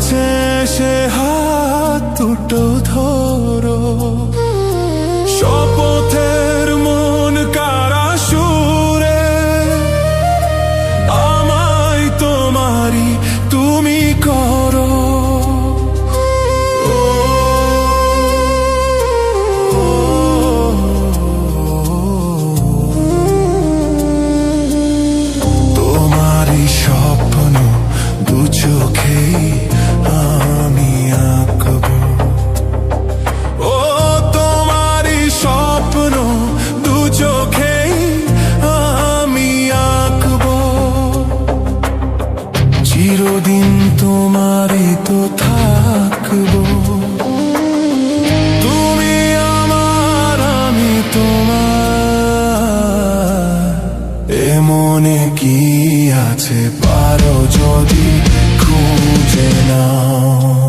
কাছে সে হাত দুটো ধরো। শপথের থাকব তুমি আমার আমি তোমার। এমনে মনে কি আছে পারো যদি খুঁজে নাও?